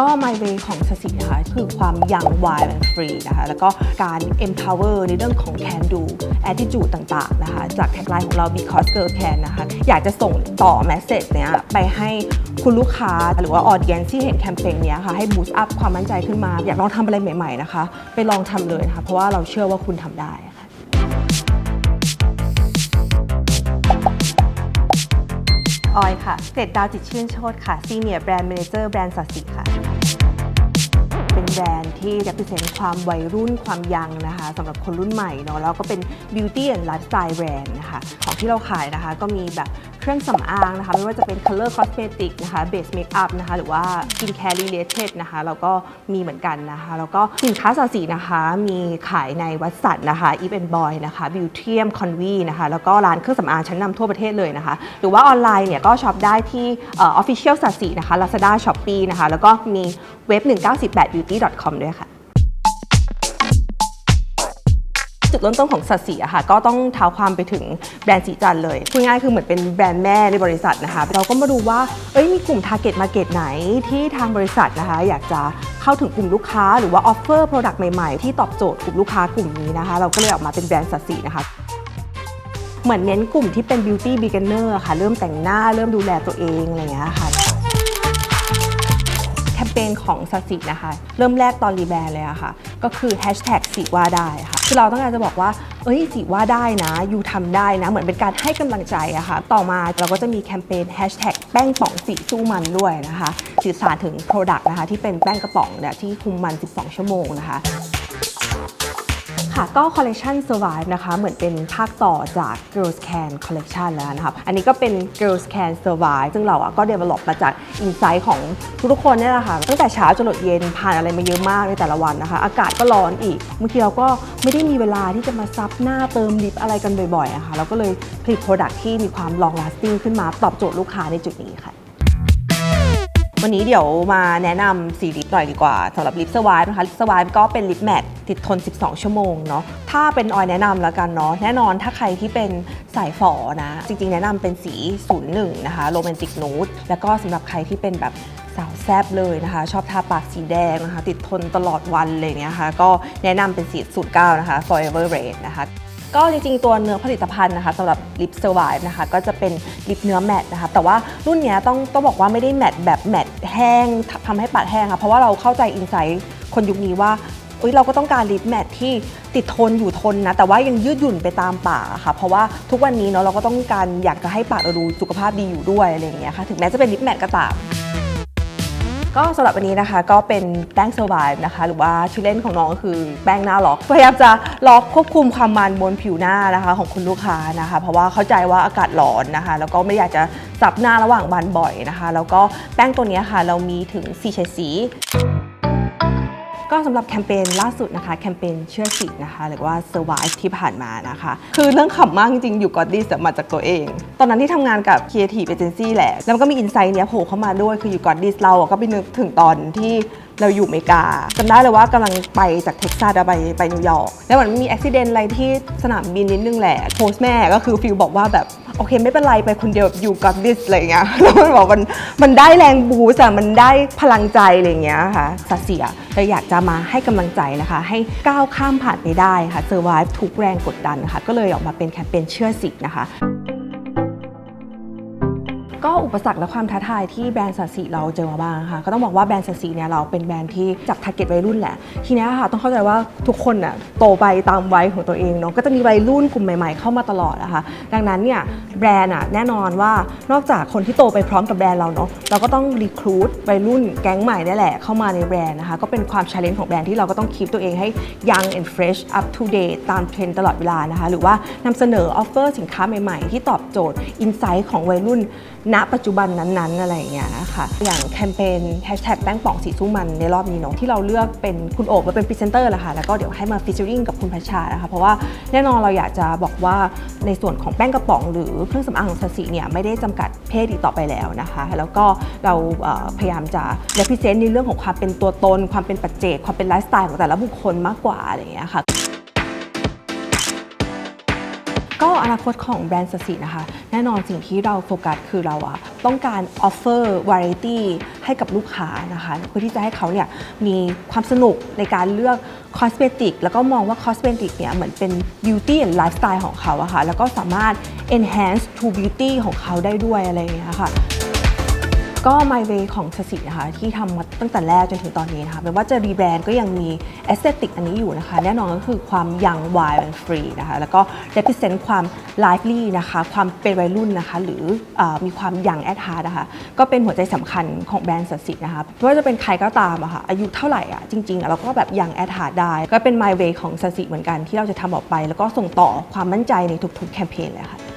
ก็ My Way ของสสินะคะ คือความยัง wild and free นะคะ แล้วก็การ empower ในเรื่องของ can do attitude ต่างๆนะคะ จากแท็กไลน์ของเรา because girl can นะคะ อยากจะส่งต่อ message เนี้ยไปให้คุณลูกค้าหรือว่า audience ที่เห็นแคมเปญเนี้ยค่ะ ให้ boost up ความมั่นใจขึ้นมา อยากลองทำอะไรใหม่ๆนะคะ ไปลองทำเลยนะคะ เพราะว่าเราเชื่อว่าคุณทำได้ ออยค่ะ เกรดดาวจิตชื่นโชตค่ะซีเนียร์แบรนด์เมเนเจอร์แบรนด์สัสิค่ะ แบรนด์ที่ represent ความวัยรุ่นความยังนะคะสำหรับคนรุ่นใหม่เนาะแล้วก็เป็น beauty and lifestyle brand นะคะของที่เราขายนะคะก็มีแบบเครื่องสำอางนะคะไม่ว่าจะเป็น color cosmetic นะคะ base makeup นะคะหรือว่า skin care related นะคะแล้วก็มีเหมือนกันนะคะแล้วก็สินค้าสาสีนะคะมีขายในวัดสันนะคะ Eve n Boy นะคะ Beautium Convy นะคะแล้วก็ร้านเครื่องสำอางชั้นนำทั่วประเทศเลยนะคะ หรือว่าออนไลน์เนี่ยก็ช็อปได้ที่ออ official สาสีนะคะ Lazada Shopee นะคะแล้วก็มีเว็บ .com ด้วยค่ะจุดเริ่มต้นของสัตสีอะค่ะก็ต้องเท้าความไปถึงแบรนด์สีจันเลยพูดง่ายคือเหมือนเป็นแบรนด์แม่ในบริษัทนะคะ เราก็มาดูว่าเอ้ยมีกลุ่ม target market ไหนที่ทางบริษัทนะคะ อยากจะเข้าถึงกลุ่มลูกค้า หรือว่า offer product ใหม่ๆ ที่ตอบโจทย์กลุ่มลูกค้ากลุ่มนี้นะคะ เราก็เลยออกมาเป็นแบรนด์สัตสีนะคะเหมือนเน้นกลุ่มที่เป็น beauty beginner อะค่ะ เริ่มแต่งหน้าเริ่มดูแลตัวเองอะไรอย่างเงี้ยค่ะ มเปญของสัสินะคะ เริ่มแรกตอนรีแบรนด์เลยอะค่ะ ก็คือแฮชแท็กสีว่าได้ค่ะคือเราต้องการจะบอกว่า เอ้ยสีว่าได้นะยูทำได้นะ เหมือนเป็นการให้กำลังใจอะค่ะ ต่อมาเราก็จะมีแคมเปญแฮชแท็กแป้งป่องสีสู้มันด้วยนะคะสื่อสารถึง Product นะคะที่เป็นแป้งกระป๋องเนี่ยที่คุมมัน 12 ชั่วโมงนะคะ ค่ะก็คอลเล t ชัน Survive นะคะเหมือนเป็นภาคต่อจาก Girls Can Collection แล้วนะครับอันนี้ก็เป็น Girls Can Survive ซึ่งเราอะก็ develop มาจาก insight ของทุกๆคนเนี่ยแหละค่ะตั้งแต่เช้าจนเย็นผ่านอะไรมาเยอะมากในแต่ละวันนะคะ อากาศก็ร้อนอีกบางทีเราก็ไม่ได้มีเวลาที่จะมาซับหน้าเติมลิปอะไรกันบ่อยๆอะค่ะเราก็เลยผลิต Product ที่มีความ long lasting ขึ้นมาตอบโจทย์ลูกค้าในจุดนี้ค่ะ วันนี้เดี๋ยวมาแนะนำสีลิปหน่อยดีกว่าสำหรับลิปสวายนะคะลิปสวายก็เป็นลิปแมตติดทน 12 ชั่วโมงเนาะถ้าเป็นออยแนะนำแล้วกันเนาะแน่นอนถ้าใครที่เป็นสายฝอนะ จริงๆ แนะนำเป็นสี 01 นะคะโรแมนติกนูดแล้วก็สำหรับใครที่เป็นแบบสาวแซบเลยนะคะ ชอบทาปากสีแดงนะคะ ติดทนตลอดวันเลยเงี้ยค่ะก็แนะนำเป็นสี 09 นะคะ Forever Red นะคะ ก็จริงๆ ตัวเนื้อผลิตภัณฑ์นะคะสำหรับลิปเซอร์ไวนะคะก็จะเป็นลิปเนื้อแมตนะคะแต่ว่ารุ่นเนี้ยต้องต้องบอกว่าไม่ได้แมตแบบแมตแห้งทำให้ปากแห้งค่ะเพราะว่าเราเข้าใจอินไซต์คนยุคนี้ว่าเอ้ยเราก็ต้องการลิปแมตที่ติดทนอยู่ทนนะแต่ว่ายังยืดหยุ่นไปตามปากอะค่ะ เพราะว่าทุกวันนี้เนาะเราก็ต้องการอยากจะให้ปากเราดูสุขภาพดีอยู่ด้วยอะไรอย่างเงี้ยค่ะถึงแม้จะเป็นลิปแมตก็ตาม ก็สำหรับวันนี้นะคะก็เป็นแป้งเซอร์ไวนะคะ หรือว่าชื่อเล่นของน้องก็คือแป้งหน้าล็อก พยายามจะล็อกควบคุมความมันบนผิวหน้านะคะของคุณลูกค้านะคะ เพราะว่าเข้าใจว่าอากาศร้อนนะคะ แล้วก็ไม่อยากจะสับหน้าระหว่างวันบ่อยนะคะ แล้วก็แป้งตัวนี้ค่ะเรามีถึง4เฉดสี ก็สำหรับแคมเปญล่าสุดนะคะ แคมเปญเชื่อสินะคะ หรือว่า Survive ที่ผ่านมานะคะ คือเรื่องขำมากจริงๆ อยู่กอดดี้มาจากตัวเอง ตอนนั้นที่ทำงานกับ Creative Agency แหละ แล้วก็มีอินไซต์เนี้ยโผล่เข้ามาด้วย คืออยู่กอดดี้เราก็ไปนึกถึงตอนที่เราอยู่อเมริกาจำได้เลยว่ากำลังไปจากเท็กซัสไปไปนิวยอร์กแล้วมือนมีอุบิเหตุอะไรที่สนามบินนิดนึงแหละโพสแม่ก็คือฟิลบอกว่าแบบ โอเคไม่เป็นไรไปคนเดียวอยู่กับดิสอะไรเงี้ยแล้วมันบอกมันมันได้แรงบูสอะมันได้พลังใจอะไรเงี้ยค่ะสัตย์เสียเลยอยากจะมาให้กำลังใจนะคะ ให้ก้าวข้ามผ่านไปได้ค่ะเซอร์ไวทุกแรงกดดันนะคะก็เลยออกมาเป็นแคมเปญเชื่อสินะคะ ก็อุปสรรคและความท้าทายที่แบรนด์สัตว์สีเราเจอมาบ้างค่ะ ก็ต้องบอกว่าแบรนด์สัตว์สีเนี่ยเราเป็นแบรนด์ที่จับทาร์เก็ตวัยรุ่นแหละ ทีนี้ค่ะต้องเข้าใจว่าทุกคนน่ะโตไปตามวัยของตัวเองเนาะ ก็จะมีวัยรุ่นกลุ่มใหม่ๆเข้ามาตลอดนะคะ ดังนั้นเนี่ยแบรนด์อะแน่นอนว่านอกจากคนที่โตไปพร้อมกับแบรนด์เราเนาะ เราก็ต้องรีครูดวัยรุ่นแก๊งใหม่นี่แหละเข้ามาในแบรนด์นะคะ ก็เป็นความชาเลนจ์ของแบรนด์ที่เราก็ต้องคีปตัวเองให้ young and fresh up to date ตามเทรนด์ตลอดเวลานะคะ หรือว่านำเสนอออฟเฟอร์สินค้าใหม่ๆ ที่ตอบโจทย์อินไซต์ของวัยรุ่นณปัจจุบันนั้นๆอะไรอย่างเงี้ยนะคะอย่างแคมเปญแฮชแท็กแป้งป่องสีสู้มันในรอบนี้เนาะที่เราเลือกเป็นคุณโอบมาเป็นพรีเซนเตอร์แหละค่ะแล้วก็เดี๋ยวให้มาฟิชเชอริงกับคุณพัชชานะคะเพราะว่าแน่นอนเราอยากจะบอกว่าในส่วนของแป้งกระป๋องหรือเครื่องสำอางของสสีเนี่ยไม่ได้จำกัดเพศอีกต่อไปแล้วนะคะ แล้วก็เราพยายามจะ represent ในเรื่องของความเป็นตัวตน ความเป็นปัจเจกความเป็นไลฟ์สไตล์ของแต่ละบุคคลมากกว่าอะไรอย่างเงี้ยค่ะ ก็อนาคตของแบรนด์สสินะคะ แน่นอนสิ่งที่เราโฟกัสคือเราอะต้องการออฟเฟอร์วาไรตี้ให้กับลูกค้านะคะ เพื่อที่จะให้เขาเนี่ยมีความสนุกในการเลือกคอสเมติกแล้วก็มองว่าคอสเมติกเนี่ยเหมือนเป็น beauty and lifestyle ของเขาอะค่ะแล้วก็สามารถ enhance to beauty ของเขาได้ด้วยอะไรอย่างเงี้ยค่ะ ก็ My Way ของสสินะคะที่ทำมาตั้งแต่แรกจนถึงตอนนี้นะคะไม่ว่าจะรีแบรนด์ก็ยังมี Aesthetic อันนี้อยู่นะคะ แน่นอนก็คือความยัง wild and free นะคะแล้วก็ represent ความ lively นะคะ ความเป็นวัยรุ่นนะคะ หรืออมีความยังแอดฮาร์นะคะ ก็เป็นหัวใจสำคัญของแบรนด์สสินะคะไม่ว่าจะเป็นใครก็ตามอะค่ะอายุเท่าไหร่อะจริงๆอะเราก็แบบยังแอดฮาร์ได้ ก็เป็น My Way ของสสิเหมือนกันที่เราจะทำออกไป แล้วก็ส่งต่อความมั่นใจในทุกๆแคมเปญเลยค่ะ